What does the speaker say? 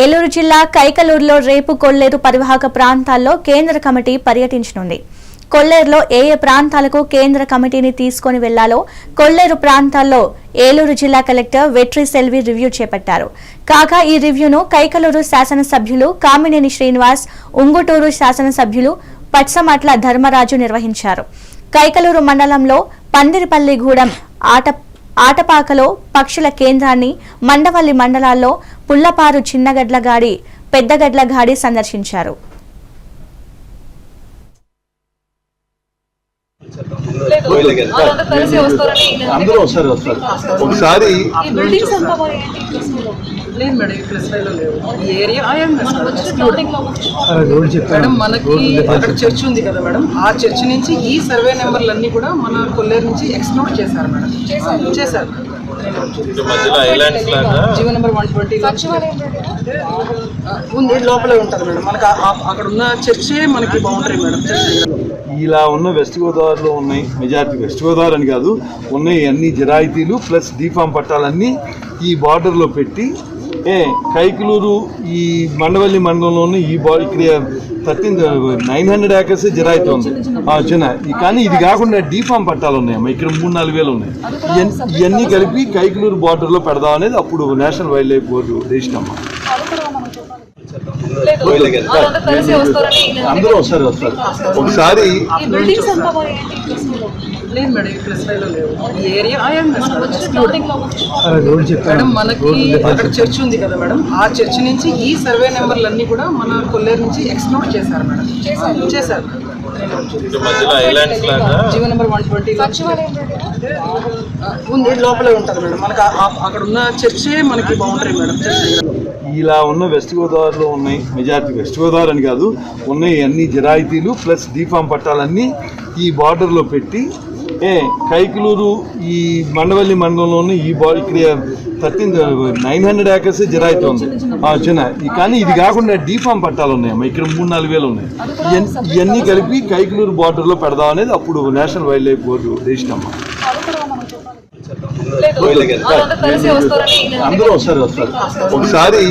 ఏలూరు జిల్లా కైకలూరులో రేపు కొల్లేరు పరివాహక ప్రాంతాల్లో కేంద్ర కమిటీ పర్యటించనుంది. కొల్లేరులో ఏ ఏ ప్రాంతాలకు కేంద్ర కమిటీని తీసుకొని వెళ్ళాలో కొల్లేరు ప్రాంతాల్లో ఏలూరు జిల్లా కలెక్టర్ వెట్రి సెల్వి రివ్యూ చేపట్టారు. కాగా ఈ రివ్యూను కైకలూరు శాసనసభ్యులు కామినేని శ్రీనివాస్ ఉంగుటూరు శాసనసభ్యులు పట్సమట్ల ధర్మరాజు నిర్వహించారు. కైకలూరు మండలంలో పందిరిపల్లిగూడెం ఆట ఆటపాకలో పక్షుల కేంద్రాన్ని మండవల్లి మండలాల్లో పుల్లపారు చిన్నగడ్లగాడి పెద్దగడ్లగాడి సందర్శించారు. వస్తారని నేను అందరూ వస్తారు. వస్తారు ఒకసారి లేదు మేడం లేవు. ఈ ఏరియా ఐఎంఎస్ స్టార్టింగ్లో మేడం మనకి అక్కడ చర్చ్ ఉంది కదా మేడం. ఆ చర్చ్ నుంచి ఈ సర్వే నెంబర్లు అన్ని కూడా మన కొల్లేరు నుంచి ఎక్స్ప్లోర్ చేశారు మేడం. చేశారు. చేశారు. మధ్యలో ఐలాండ్స్ లాగా. జీవో నెంబర్ వన్ ట్వంటీ సచివాలయం ఉంది లోపలే ఉంటుంది మేడం. మనకి అక్కడ ఉన్న చర్చే మనకి బౌండరీ మేడం. ఇలా ఉన్న వెస్ట్ గోదావరిలో ఉన్నాయి మెజారిటీ వెస్ట్ గోదావరి అని కాదు ఉన్నాయి అన్ని జిరాయితీలు ప్లస్ డీఫామ్ పట్టాలన్నీ ఈ బార్డర్లో పెట్టి ఏ కైకులూరు ఈ మండవల్లి మండలంలో ఉన్న ఈ బా ఇక్కడ థర్టీన్ నైన్ హండ్రెడ్ ఏకర్స్ జిరాయితీ ఉంది. ఆ, చిన్న. కానీ ఇది కాకుండా డీఫామ్ పట్టాలు ఉన్నాయమ్మా ఇక్కడ మూడు నాలుగు వేలు ఉన్నాయి. ఇవన్- ఇవన్నీ కలిపి కైకులూరు బార్డర్లో పెడదాం అనేది అప్పుడు national wildlife board decision అమ్మా. అందరూ వస్తారు వస్తారు. ఒకసారి లేదు మేడం ఈ ప్లస్ ఫైవ్లో లేవు? ఈ ఏరియా మేడం మనకి అక్కడ చర్చ్ ఉంది కదా మేడం. ఆ చర్చ్ నుంచి ఈ సర్వే నెంబర్లు అన్ని కూడా మన కొల్లేరు నుంచి ఎక్స్ప్లోర్ చేశారు మేడం. చేశారు. చేశారు. మధ్యలో ఐలాండ్స్ లాగా. జీవో నెంబర్ వన్ ట్వంటీ ఉంది. లోపలే ఉంటుంది మేడం. మనకి అక్కడ ఉన్న చర్చే మనకి బౌండరీ మేడం. ఇలా ఉన్న వెస్ట్ గోదావరిలో ఉన్నాయి మెజారిటీ వెస్ట్ గోదావరి అని కాదు ఉన్నాయి అన్ని జిరాయితీలు ప్లస్ డీఫామ్ పట్టాలన్నీ ఈ బార్డర్లో పెట్టి ఏ కైకులూరు ఈ మండవల్లి మండలంలో ఉన్న ఈ బా ఇక్కడ థర్టీన్ నైన్ హండ్రెడ్ ఏకర్స్ జిరాయితీ ఉంది. ఆ, చిన్న. ఈ- కానీ ఇది కాకుండా డీఫామ్ పట్టాలు ఉన్నాయమ్మా ఇక్కడ మూడు నాలుగు వేలు ఉన్నాయి. ఇవన్- ఇవన్నీ కలిపి కైకులూరు బార్డర్లో పెడదాం అనేది అప్పుడు నేషనల్ వైల్డ్ లైఫ్ బోర్డు అమ్మా. నేను అందరూ వస్తారు వస్తారు. ఒకసారి